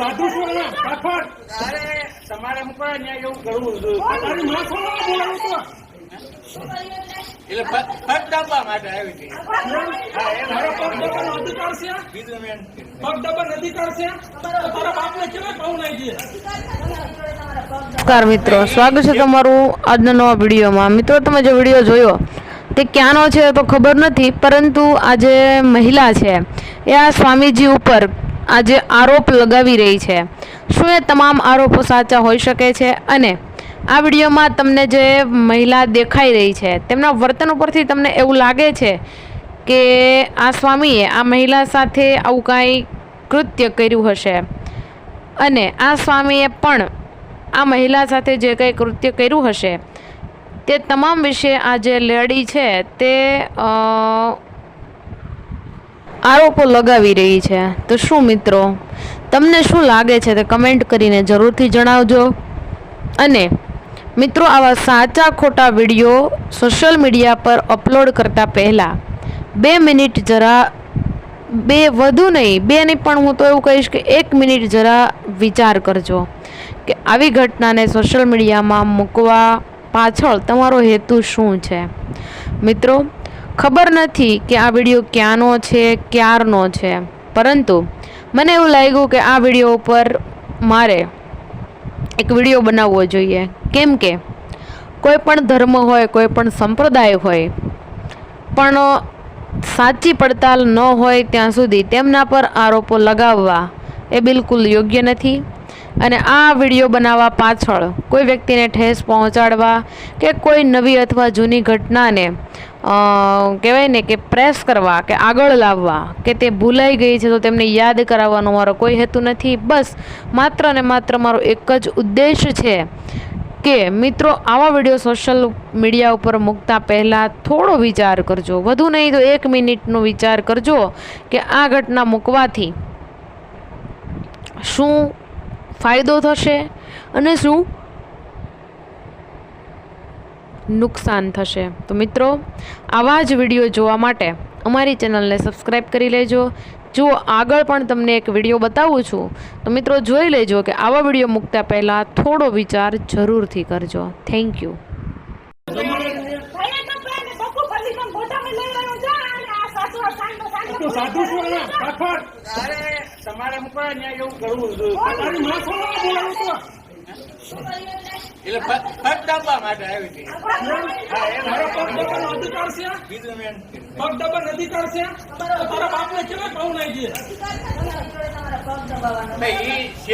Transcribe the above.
સાધુ છું કાફર અરે તમારે મૂકો ન્યાય એવું કરવું જોઈએ. માં છો બોલાવું તો. એટલે પગ દાબવા માટે આવી હતી હા પગ દબાનો અધિકાર છે? બીજું મેં પગ દબાનો અધિકાર છે? તમારા બાપને કેવા કહું નહીં દે. નમસ્કાર મિત્રો સ્વાગત છે તમારું આજના નવા વિડીયોમાં. મિત્રો તમે જે વીડિયો જોયો તે ક્યાંનો છે તો ખબર નથી પરંતુ આ જે મહિલા છે એ આ સ્વામીજી ઉપર આજે આરોપ લગાવી રહી છે. શું એ તમામ આરોપો સાચા હોઈ શકે છે? અને આ વિડીયોમાં તમને જે મહિલા દેખાઈ રહી છે, તેમના વર્તન ઉપરથી તમને એવું લાગે છે કે આ સ્વામીએ આ મહિલા સાથે આવું કાંઈ કૃત્ય કર્યું હશે? અને આ સ્વામીએ પણ આ મહિલા સાથે જે કંઈ કૃત્ય કર્યું હશે, તે તમામ વિશે આ જે લેડી છે, તે આરોપો લગાવી રહી છે. તો શું મિત્રો, તમને શું લાગે છે તે કમેન્ટ કરીને જરૂરથી જણાવજો. અને મિત્રો, આવા સાચા ખોટા વીડિયો સોશિયલ મીડિયા પર અપલોડ કરતાં પહેલાં બે મિનિટ જરા, બે વધુ નહીં, બે નહીં, પણ હું તો એવું કહીશ કે એક મિનિટ જરા વિચાર કરજો કે આવી ઘટનાને સોશિયલ મીડિયામાં મૂકવા પાછળ તમારો હેતુ શું છે. મિત્રો ખબર નથી કે આ વીડિયો ક્યાંનો છે, ક્યારનો છે. પરંતુ મને એવું લાગ્યું કે આ વીડિયો ઉપર મારે એક વીડિયો બનાવવો જોઈએ. કેમ કે કોઈ પણ ધર્મ હોય, કોઈ પણ સંપ્રદાય હોય, પણ સાચી પડતાલ ન હોય ત્યાં સુધી તેમના પર આરોપો લગાવવા એ બિલકુલ યોગ્ય નથી. અને આ વીડિયો બનાવવા પાછળ કોઈ વ્યક્તિને ઠેસ પહોંચાડવા કે કોઈ નવી અથવા જૂની ઘટનાને કહેવાય ને કે પ્રેસ કરવા, કે આગળ લાવવા, કે તે ભૂલાઈ ગઈ છે તો તેમને યાદ કરાવવાનો મારો કોઈ હેતુ નથી. બસ, માત્ર ને માત્ર મારો એક જ ઉદ્દેશ છે કે મિત્રો, આવા વીડિયો સોશિયલ મીડિયા ઉપર મૂકતા પહેલાં થોડો વિચાર કરજો. વધુ નહીં તો એક મિનિટનો વિચાર કરજો કે આ ઘટના મૂકવાથી શું ફાયદો થશે અને શું નુકસાન થશે. તો મિત્રો આવા જ વીડિયો જોવા માટે અમારી ચેનલને સબસ્ક્રાઈબ કરી લેજો. જો આગળ પણ તમને એક વીડિયો બતાવું છું તો મિત્રો જોઈ લેજો કે આવા વીડિયો મૂકતા પહેલાં થોડો વિચાર જરૂરથી કરજો. થેન્ક યુ સાધુ છું અહીંયા કાફર અરે તમારે મૂકવા ન્યાય એવું કરવું જોઈએ. તારી બોલાવું તો એટલે પગ પગ દાબવા માટે આવી હતી હા તારો પગ દબાનો અધિકાર છે? બીજું મેં પગ દબાનો અધિકાર છે? તારા બાપને કેવા કહું નહીં દે ભાઈ, ઈ